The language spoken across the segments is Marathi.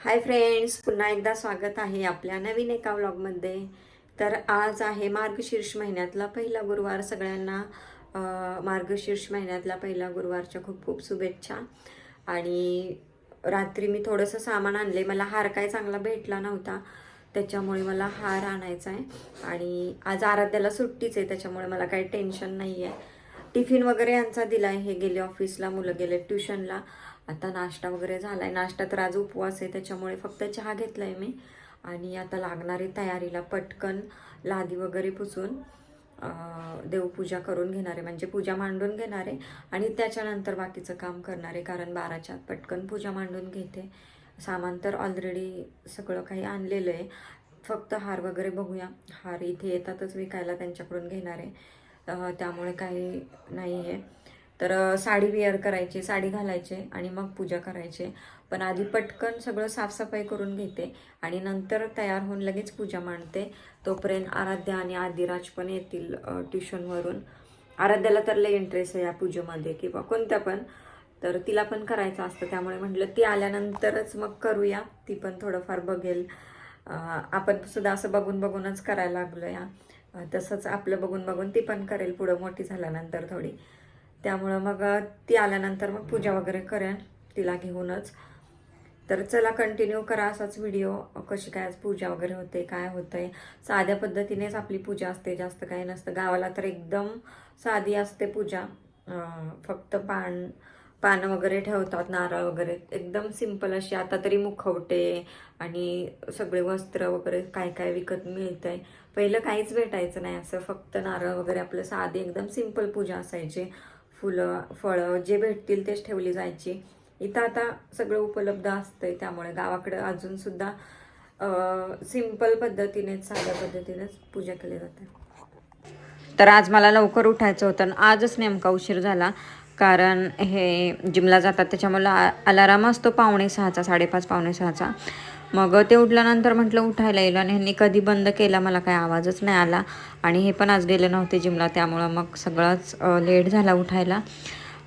हाय फ्रेंड्स पुन्हा एकदा स्वागत आहे आपल्या नवीन एका व्लॉगमध्ये तर आज आहे मार्गशीर्ष महिन्यातला पहिला गुरुवार. सगळ्यांना मार्गशीर्ष महिन्यातला पहिला गुरुवारच्या खूप खूप शुभेच्छा. आणि रात्री मी थोडंसं सामान आणले मला हार काय चांगला भेटला नव्हता त्याच्यामुळे मला हार आणायचा आहे. आणि आज आराध्याला सुट्टीच आहे त्याच्यामुळे मला काही टेन्शन नाही आहे टिफिन वगैरे यांचा दिला आहे हे गेले ऑफिसला मुलं गेले ट्युशनला आता नाश्ता वगैरे झाला आहे नाश्ता तर आज उपवास आहे त्याच्यामुळे फक्त चहा घेतलाय मी. आणि आता लागणारी तयारीला पटकन लादी वगैरे पुसून देवपूजा करून घेणारे म्हणजे पूजा मांडून घेणार आहे आणि त्याच्यानंतर बाकीचं काम करणार आहे कारण बाराच्या आत पटकन पूजा मांडून घेते. सामान तर ऑलरेडी सगळं काही आणलेलं आहे. फक्त हार वगैरे बघूया. हार इथे येतातच विकायला त्यांच्याकडून घेणार आहे. त्यामुळे काही नाही आहे तर साडी वेअर करायची साडी घालायचे आणि मग पूजा करायचे. पण आधी पटकन सगळं साफसफाई करून घेते आणि नंतर तयार होऊन लगेच पूजा मांडते. तोपर्यंत आराध्या आणि आदिराज पण येतील ट्युशनवरून आराध्याला तर लय इंटरेस्ट आहे या पूजेमध्ये किंवा कोणत्या पण. तर तिला पण करायचं असतं. त्यामुळे म्हटलं ती आल्यानंतरच मग करूया. ती पण थोडंफार बघेल. आपण सुद्धा असं बघून बघूनच करायला लागलो या तसंच आपलं बघून बघून ती पण करेल. पुढं मोठी झाल्यानंतर थोडी. त्यामुळं मग ती आल्यानंतर मग पूजा वगैरे करेन तिला घेऊनच. तर चला कंटिन्यू करा असाच व्हिडिओ कशी काय पूजा वगैरे होते काय होतंय. साध्या पद्धतीनेच आपली पूजा असते जास्त काही नसतं. गावाला तर एकदम साधी असते पूजा. फक्त पान पानं वगैरे ठेवतात नारळ वगैरे. एकदम सिंपल अशी आता तरी मुखवटे आणि सगळे वस्त्र वगैरे काय काय विकत मिळतंय. पहिलं काहीच भेटायचं नाही असं फक्त नारळ वगैरे आपलं साधी एकदम सिंपल पूजा असायची. फुलं फळं जे भेटतील तेच ठेवली जायची. इथं आता सगळं उपलब्ध असतंय त्यामुळे गावाकडं अजून सुद्धा सिंपल पद्धतीनेच साध्या पद्धतीनेच पूजा केली जाते. तर आज मला लवकर उठायचं होतं आणि आजच नेमका उशीर झाला. कारण हे जिमला जातात त्याच्यामुळे अलाराम असतो पावणे सहाचा साडेपाच पावणे सहाचा. मग ते उठल्यानंतर म्हटलं उठायला येईल आणि ह्यांनी कधी बंद केला मला काही आवाजच नाही आला. आणि हे पण आज गेले नव्हते जिमला त्यामुळं मग सगळंच लेट झाला उठायला.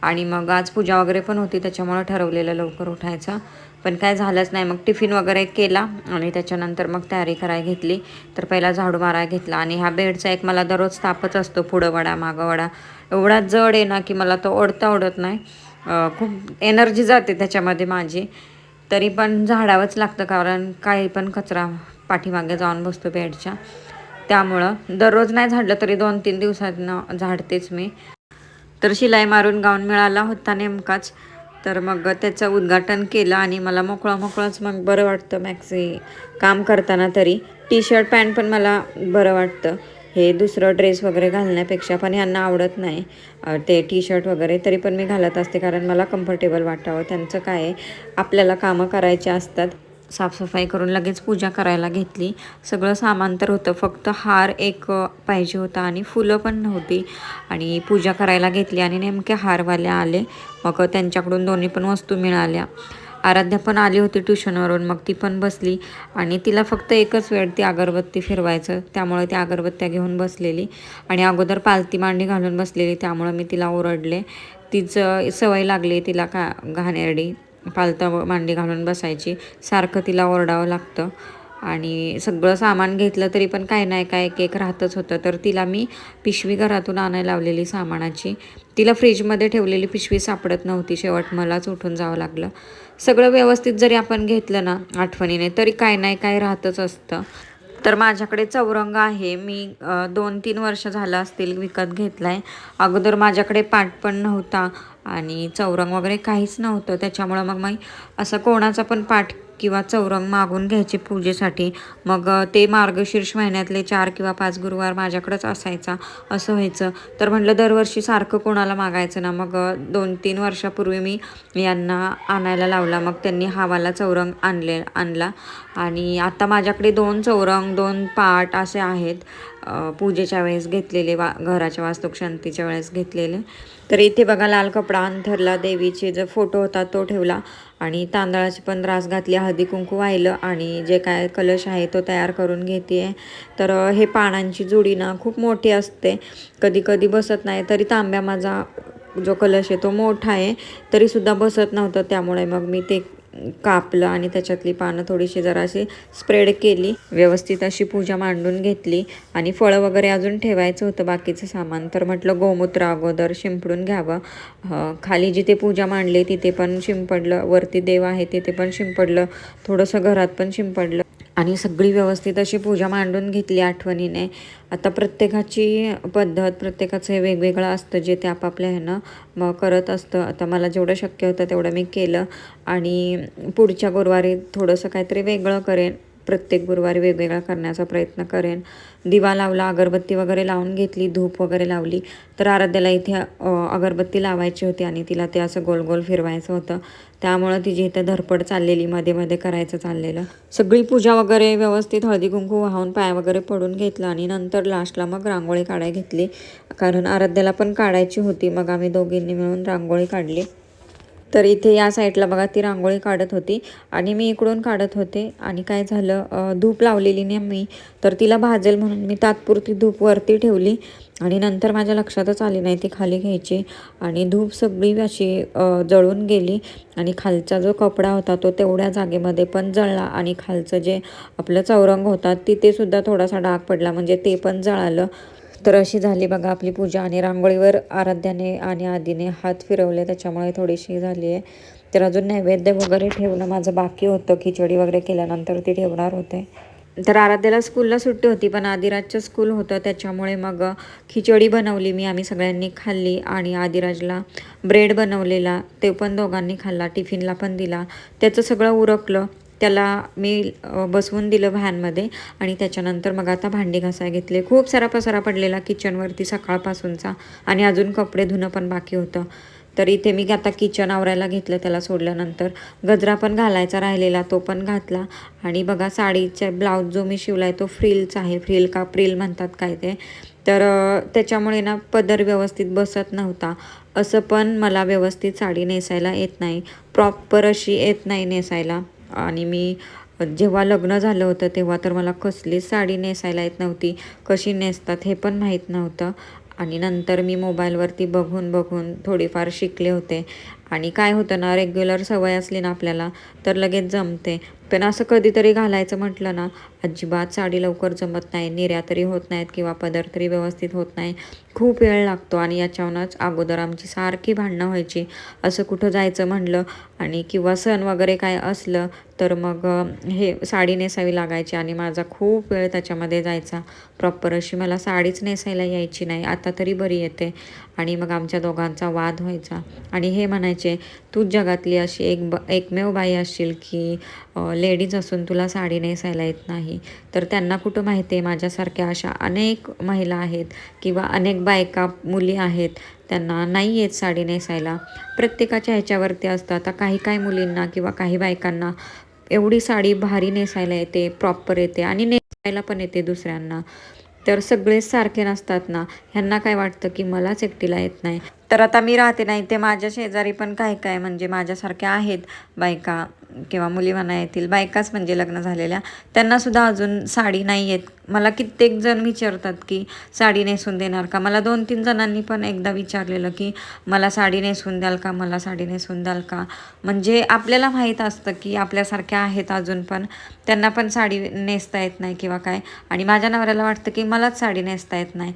आणि मग आज पूजा वगैरे पण होती त्याच्यामुळं ठरवलेलं लवकर उठायचं. पण काय झालंच नाही. मग टिफिन वगैरे केला आणि त्याच्यानंतर मग तयारी करायला घेतली. तर पहिला झाडू मारायला घेतला आणि हा बेडचा एक मला दररोज तापच असतो पुढं वडा मागं वडा. एवढा जड आहे ना की मला तो ओढता ओढत नाही. खूप एनर्जी जाते त्याच्यामध्ये माझी. तरी पण झाडावंच लागतं कारण काही पण कचरा पाठीमागे जाऊन बसतो बेडच्या. त्यामुळं दररोज नाही झाडलं तरी दोन तीन दिवसातनं झाडतेच मी. तर शिलाई मारून गाऊन मिळाला होता नेमकाच. तर मग त्याचं उद्घाटन केलं आणि मला मोकळं मोकळंच मग बरं वाटतं. मॅक्सी काम करताना तरी टी शर्ट पॅन्ट पण मला बरं वाटतं. हे दुसरं ड्रेस वगैरे घालण्यापेक्षा पण यांना आवडत नाही. ते टी शर्ट वगैरे तरी पण मी घालत असते कारण मला कम्फर्टेबल वाटावं. त्यांचं काय आहे आपल्याला कामं करायची असतात. साफसफाई करून लगेच पूजा करायला घेतली. सगळं सामान तर होतं. फक्त हार एक पाहिजे होता आणि फुलं पण नव्हती. आणि पूजा करायला घेतली आणि नेमके हारवाले आले. मग त्यांच्याकडून दोन्ही पण वस्तू मिळाल्या. आराध्या पण आली होती ट्युशनवरून मग ती पण बसली. आणि तिला फक्त एकच वेळ ती अगरबत्ती फिरवायचं. त्यामुळे ती अगरबत्त्या घेऊन बसलेली. आणि अगोदर पालती मांडी घालून बसलेली त्यामुळं मी तिला ओरडले. तिचं सवय लागली तिला का घाणेरडी पालतं मांडी घालून बसायची. सारखं तिला ओरडावं लागतं. आणि सगळं सामान घेतलं तरी पण काय नाही काय एक एक राहतच होतं. तर तिला मी पिशवी घरातून आणायला लावलेली सामानाची. तिला फ्रीजमध्ये ठेवलेली पिशवी सापडत नव्हती शेवट मलाच उठून जावं लागलं. सगळं व्यवस्थित जरी आपण घेतलं ना आठवणीने तरी काय नाही काय राहतच असतं. तर माझ्याकडे चौरंग आहे. मी दोन तीन वर्ष झालं असतील विकत घेतला आहे अगोदर माझ्याकडे पाट पण नव्हता आणि चौरंग वगैरे काहीच नव्हतं. त्याच्यामुळं मग मी असं कोणाचा पण पाठ किंवा चौरंग मागून घ्यायचे पूजेसाठी. मग ते मार्गशीर्ष महिन्यातले चार किंवा पाच गुरुवार माझ्याकडंच असायचा असं व्हायचं. तर म्हटलं दरवर्षी सारखं कोणाला मागायचं ना? मग दोन तीन वर्षापूर्वी मी यांना आणायला लावला. मग त्यांनी हावाला चौरंग आणले आणला. आणि आता माझ्याकडे दोन चौरंग दोन पाट असे आहेत. पूजेच्या वेळेस घेतलेले वा घराच्या वास्तुशांतीच्या वेळेस घेतलेले. तर इथे बघा लाल कपडा अंथरला देवीचे जो फोटो होता तो ठेवला. आणि तांदळाची पण रास घातली हळदी कुंकू वाहिलं आणि जे काय कलश आहे तो तयार करून घेते आहे तर हे पानांची जुडी ना खूप मोठी असते. कधी कधी बसत नाही तरी तांब्या माझा जो कलश आहे तो मोठा आहे. तरीसुद्धा बसत नव्हतं त्यामुळे मग मी ते कापलं आणि त्याच्यातली पानं थोडीशी जराशी स्प्रेड केली. व्यवस्थित अशी पूजा मांडून घेतली आणि फळं वगैरे अजून ठेवायचं होतं बाकीचं सामान. तर म्हटलं गोमूत्र अगोदर शिंपडून घ्यावं. खाली जिथे पूजा मांडली तिथे पण शिंपडलं. वरती देव आहे तिथे पण शिंपडलं. थोडंसं घरात पण शिंपडलं. आणि सगळी व्यवस्थित अशी पूजा मांडून घेतली आठवणीने. आता प्रत्येकाची पद्धत प्रत्येकाचं हे वेगवेगळं असतं जे ते आपापल्या ह्यानं मग करत असतं. आता मला जेवढं शक्य होतं तेवढं मी केलं. आणि पुढच्या गुरुवारी थोडंसं काहीतरी वेगळं करेन. प्रत्येक गुरुवारी वेगवेगळा करण्याचा प्रयत्न करेन. दिवा लावला अगरबत्ती वगैरे लावून घेतली धूप वगैरे लावली. तर आराध्याला इथे अगरबत्ती लावायची होती आणि तिला ते असं गोल गोल फिरवायचं होतं. त्यामुळं तिची इथं धरपड चाललेली मध्ये मध्ये करायचं चाललेलं. सगळी पूजा वगैरे व्यवस्थित हळदी कुंकू वाहून पाय वगैरे पडून घेतलं आणि नंतर लास्टला मग रांगोळी काढाय घेतली. कारण आराध्याला पण काढायची होती मग आम्ही दोघींनी मिळून रांगोळी काढली. तर इथे या साईडला बघा ती रांगोळी काढत होती आणि मी इकडून काढत होते आणि काय झालं धूप लावलेली नाही मी. तर तिला भाजेल म्हणून मी तात्पुरती धूप वरती ठेवली आणि नंतर माझ्या लक्षातच आली नाही ती खाली घ्यायची. आणि धूप सगळी अशी जळून गेली आणि खालचा जो कपडा होता तो तेवढ्या जागेमध्ये पण जळला आणि खालचं जे आपलं चौरंग होता तिथेसुद्धा थोडासा डाग पडला. म्हणजे ते पण जळालं. तर अशी झाली बघा आपली पूजा आणि रांगोळीवर आराध्याने आणि आधीने हात फिरवले त्याच्यामुळे थोडीशी झाली आहे. तर अजून नैवेद्य वगैरे ठेवणं माझं बाकी होतं. खिचडी वगैरे केल्यानंतर ती ठेवणार होते. तर आराध्याला स्कूलला सुट्टी होती पण आदिराजचं स्कूल होतं. त्याच्यामुळे मग खिचडी बनवली मी आम्ही सगळ्यांनी खाल्ली आणि आदिराजला ब्रेड बनवलेला. ते पण दोघांनी खाल्ला टिफिनला पण दिला. त्याचं सगळं उरकलं. त्याला मी बसवून दिलं व्हॅनमध्ये आणि त्याच्यानंतर मग आता भांडी घासाय घेतले. खूप सारा पसारा पडलेला किचनवरती सकाळपासूनचा आणि अजून कपडे धुणं पण बाकी होतं. तर इथे मी आता किचन आवरायला घेतलं त्याला सोडल्यानंतर. गजरा पण घालायचा राहिलेला तो पण घातला. आणि बघा साडीचा ब्लाऊज जो मी शिवला आहे तो फ्रिलचा आहे. फ्रिल का प्रिल म्हणतात काय ते. तर त्याच्यामुळे ना पदर व्यवस्थित बसत नव्हता. असं पण मला व्यवस्थित साडी नेसायला येत नाही. प्रॉपर अशी येत नाही नेसायला. आणि मी जेव्हा लग्न झालं होतं तेव्हा तर मला कसलीच साडी नेसायला येत नव्हती कशी नेसतात हे पण माहीत नव्हतं. आणि नंतर मी मोबाईलवरती बघून बघून थोडीफार शिकले होते. आणि काय होतं ना रेग्युलर सवय असली ना आपल्याला तर लगेच जमते. पण असं कधीतरी घालायचं म्हटलं ना अजिबात साडी लवकर जमत नाही निर्या तरी होत नाहीत किंवा पदर तरी व्यवस्थित होत नाही. खूप वेळ लागतो आणि याच्यावरूनच अगोदर आमची सारखी भांडणं व्हायची. असं कुठं जायचं म्हणलं आणि किंवा सण वगैरे काय असलं तर मग हे साडी नेसावी लागायची आणि माझा खूप वेळ त्याच्यामध्ये जायचा. प्रॉपर अशी मला साडीच नेसायला यायची नाही. आता तरी बरी येते आणि मग आमच्या दोघांचा वाद व्हायचा. आणि हे म्हणायचे म्हणजे तूच जगातली अशी एक ब एकमेव बाई असशील की लेडीज असून तुला साडी नेसायला येत नाही. तर त्यांना कुठं माहिती आहे माझ्यासारख्या अशा अनेक महिला आहेत किंवा अनेक बायका मुली आहेत त्यांना नाही येत साडी नेसायला प्रत्येकाच्या ह्याच्यावरती असतं. आता काही काही मुलींना किंवा काही बायकांना एवढी साडी भारी नेसायला येते प्रॉपर येते आणि नेसायला पण येते दुसऱ्यांना. तर सगळेच सारखे नसतात ना. ह्यांना काय वाटतं की मलाच एकटीला येत नाही? तर आता मी राहते नाही ते माझ्या शेजारी पण काय काय म्हणजे माझ्यासारख्या आहेत बायका. किंवा मुली म्हणा येतील बायकाच म्हणजे लग्न झालेल्या त्यांनासुद्धा अजून साडी नाही येत. मला कित्येक जण विचारतात की साडी नेसून देणार का? मला दोन तीन जणांनी पण एकदा विचारलेलं की मला साडी नेसून द्याल का? मला साडी नेसून द्याल का? म्हणजे आपल्याला माहीत असतं की आपल्यासारख्या आहेत अजून पण. त्यांना पण साडी नेसता येत नाही किंवा काय. आणि माझ्या नवऱ्याला वाटतं की मलाच साडी नेसता येत नाही.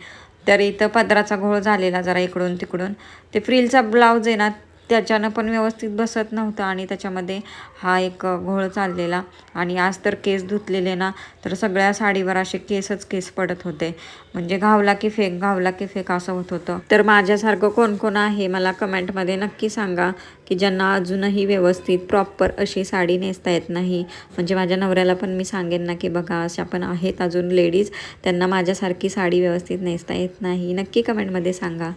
तर इथं पदराचा घोळ झालेला जरा इकडून तिकडून ते फ्रिलचा ब्लाऊज आहे ना त्याच्यानं पण व्यवस्थित बसत नव्हतं आणि त्याच्यामध्ये हा एक घोळ चाललेला. आणि आज तर केस धुतलेले ना तर सगळ्या साडीवर असे केसच केस पडत होते. म्हणजे घावला की फेक घावला की फेक असं होत होतं. तर माझ्यासारखं कोण कोण आहे मला कमेंटमध्ये नक्की सांगा की ज्यांना अजूनही व्यवस्थित प्रॉपर अशी साडी नेसता येत नाही. म्हणजे माझ्या नवऱ्याला पण मी सांगेन ना की बघा अशा पण आहेत अजून लेडीज त्यांना माझ्यासारखी साडी व्यवस्थित नेसता येत नाही. नक्की कमेंटमध्ये सांगा.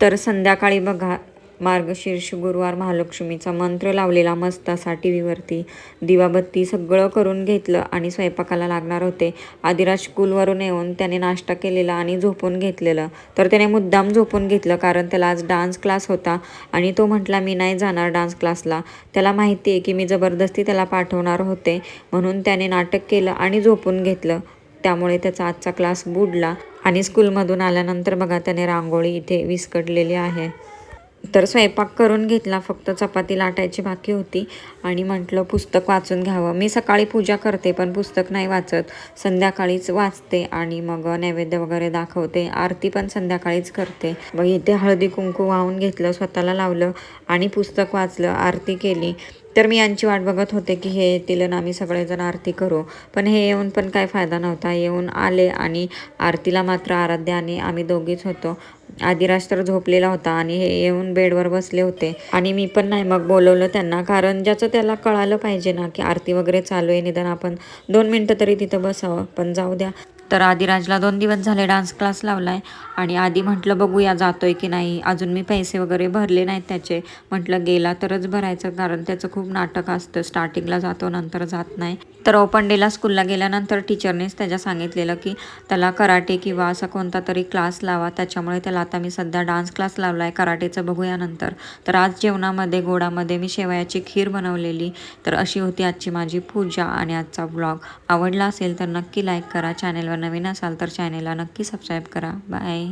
तर संध्याकाळी बघा मार्गशीर्ष गुरुवार महालक्ष्मीचा मंत्र लावलेला मस्तासाठी टी व्हीवरती दिवाबत्ती सगळं करून घेतलं आणि स्वयंपाकाला लागणार होते. आदिराज स्कूलवरून येऊन त्याने नाश्ता केलेला आणि झोपून घेतलेलं. तर त्याने मुद्दाम झोपून घेतलं कारण त्याला आज डान्स क्लास होता आणि तो म्हटला मी नाही जाणार डान्स क्लासला त्याला माहिती आहे की मी जबरदस्ती त्याला पाठवणार होते. म्हणून त्याने नाटक केलं आणि झोपून घेतलं. त्यामुळे त्याचा आजचा क्लास बुडला आणि स्कूलमधून आल्यानंतर बघा त्याने रांगोळी इथे विस्कटलेली आहे. तर स्वयंपाक करून घेतला फक्त चपाती लाटायची बाकी होती आणि म्हटलं पुस्तक वाचून घ्यावं. मी सकाळी पूजा करते पण पुस्तक नाही वाचत. संध्याकाळीच वाचते आणि मग नैवेद्य वगैरे दाखवते. आरती पण संध्याकाळीच करते. मग इथे हळदी कुंकू वाहून घेतलं स्वतःला लावलं आणि पुस्तक वाचलं आरती केली. तर मी यांची वाट बघत होते की हे येतील आणि आम्ही सगळेजण आरती करू. पण हे येऊन पण काय फायदा नव्हता. येऊन आले आणि आरतीला मात्र आराध्य आणि आम्ही दोघीच होतो. आदिराज तर झोपलेला होता आणि हे येऊन बेडवर बसले होते. आणि मी पण नाही मग बोलवलं त्यांना. कारण ज्याचं त्याला कळालं पाहिजे ना की आरती वगैरे चालू आहे. निदान आपण दोन मिनटं तरी तिथं बसावं. पण जाऊ द्या. तर आदिराजला दोन दिवस झाले डान्स क्लास लावलाय आणि आधी म्हटलं बघूया जातोय की नाही. अजून मी पैसे वगैरे भरले नाहीत त्याचे. म्हटलं गेला तरच भरायचं कारण त्याचं खूप नाटक असतं. स्टार्टिंगला जातो नंतर जात नाही. तर ओपन डेला स्कूलला गेल्यानंतर टीचरनेच त्याच्या सांगितलेलं की त्याला कराटे किंवा असा कोणता तरी क्लास लावा. त्याच्यामुळे त्याला आता मी सध्या डान्स क्लास लावला आहे कराटेचं बघूया नंतर. तर आज जेवणामध्ये गोडामध्ये मी शेवयाची खीर बनवलेली. तर अशी होती आजची माझी पूजा आणि आजचा ब्लॉग आवडला असेल तर नक्की लाईक करा. नवीन असाल तर चॅनेलला नक्की सबस्क्राईब करा. बाय